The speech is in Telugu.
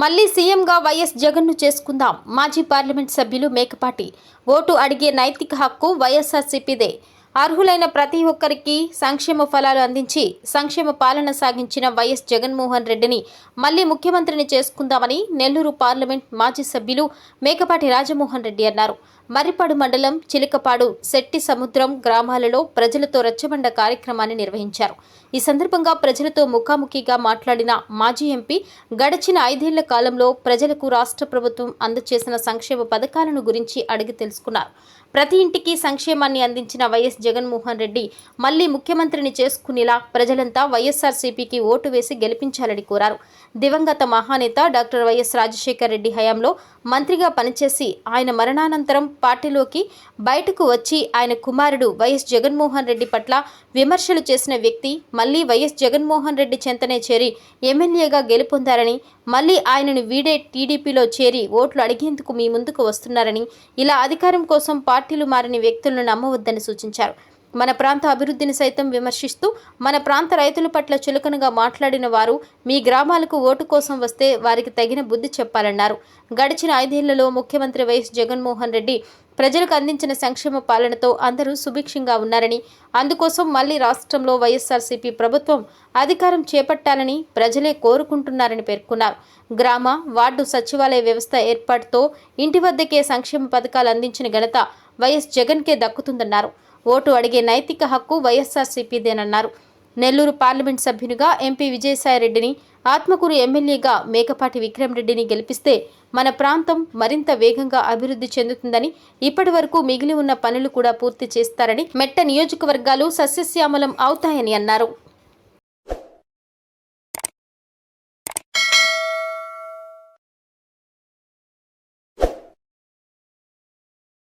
మళ్ళీ సీఎంగా వైఎస్ జగన్ను చేసుకుందాం. మాజీ పార్లమెంట్ సభ్యులు మేకపాటి. ఓటు అడిగే నైతిక హక్కు వైఎస్ఆర్సీపీదే. అర్హులైన ప్రతి ఒక్కరికి సంక్షేమ ఫలాలు అందించి సంక్షేమ పాలన సాగించిన వైఎస్ జగన్మోహన్ రెడ్డిని మళ్ళీ ముఖ్యమంత్రిని చేసుకుందామని నెల్లూరు పార్లమెంట్ మాజీ సభ్యులు మేకపాటి రాజమోహన్ రెడ్డి అన్నారు. మర్రిపాడు మండలం చిలికపాడు శెట్టి సముద్రం గ్రామాలలో ప్రజలతో రచ్చబండ కార్యక్రమాన్ని నిర్వహించారు. ఈ సందర్భంగా ప్రజలతో ముఖాముఖిగా మాట్లాడిన మాజీ ఎంపీ గడిచిన ఐదేళ్ళ కాలంలో ప్రజలకు రాష్ట్ర ప్రభుత్వం అందజేసిన సంక్షేమ పథకాలను గురించి అడిగి తెలుసుకున్నారు. ప్రతి ఇంటికి సంక్షేమాన్ని అందించిన వైఎస్ జగన్మోహన్ రెడ్డి మళ్ళీ ముఖ్యమంత్రిని చేసుకునేలా ప్రజలంతా వైఎస్ఆర్సీపీకి ఓటు వేసి గెలిపించాలని కోరారు. దివంగత మహానేత డాక్టర్ వైఎస్ రాజశేఖర్ రెడ్డి హయాంలో మంత్రిగా పనిచేసి ఆయన మరణానంతరం పార్టీలోకి బయటకు వచ్చి ఆయన కుమారుడు వైఎస్ జగన్మోహన్ రెడ్డి పట్ల విమర్శలు చేసిన వ్యక్తి మళ్ళీ వైఎస్ జగన్మోహన్ రెడ్డి చెంతనే చేరి ఎమ్మెల్యేగా గెలుపొందారని మళ్ళీ ఆయనను వీడే టీడీపీలో చేరి ఓట్లు అడిగేందుకు మీ ముందుకు వస్తున్నారని ఇలా అధికారం కోసం పార్టీలు మారిన వ్యక్తులను నమ్మవద్దని సూచించారు. మన ప్రాంత అభివృద్ధిని సైతం విమర్శిస్తూ మన ప్రాంత రైతుల పట్ల చులకనగా మాట్లాడిన వారు మీ గ్రామాలకు ఓటు కోసం వస్తే వారికి తగిన బుద్ధి చెప్పాలన్నారు. గడిచిన ఐదేళ్ళలో ముఖ్యమంత్రి వైఎస్ జగన్మోహన్ రెడ్డి ప్రజలకు అందించిన సంక్షేమ పాలనతో అందరూ సుభిక్షంగా ఉన్నారని అందుకోసం మళ్ళీ రాష్ట్రంలో వైఎస్ఆర్సీపీ ప్రభుత్వం అధికారం చేపట్టాలని ప్రజలే కోరుకుంటున్నారని పేర్కొన్నారు. గ్రామ వార్డు సచివాలయ వ్యవస్థ ఏర్పాటుతో ఇంటి వద్దకే సంక్షేమ పథకాలు అందించిన ఘనత వైఎస్ జగన్కే దక్కుతుందన్నారు. ఓటు అడిగే నైతిక హక్కు వైఎస్ఆర్సీపీదేనన్నారు. నెల్లూరు పార్లమెంట్ సభ్యునిగా ఎంపీ విజయసాయిరెడ్డిని ఆత్మకూరు ఎమ్మెల్యేగా మేకపాటి విక్రమ్రెడ్డిని గెలిపిస్తే మన ప్రాంతం మరింత వేగంగా అభివృద్ధి చెందుతుందని ఇప్పటి వరకు మిగిలి ఉన్న పనులు కూడా పూర్తి చేస్తారని మెట్ట నియోజకవర్గాలు సస్యశ్యామలం అవుతాయని అన్నారు.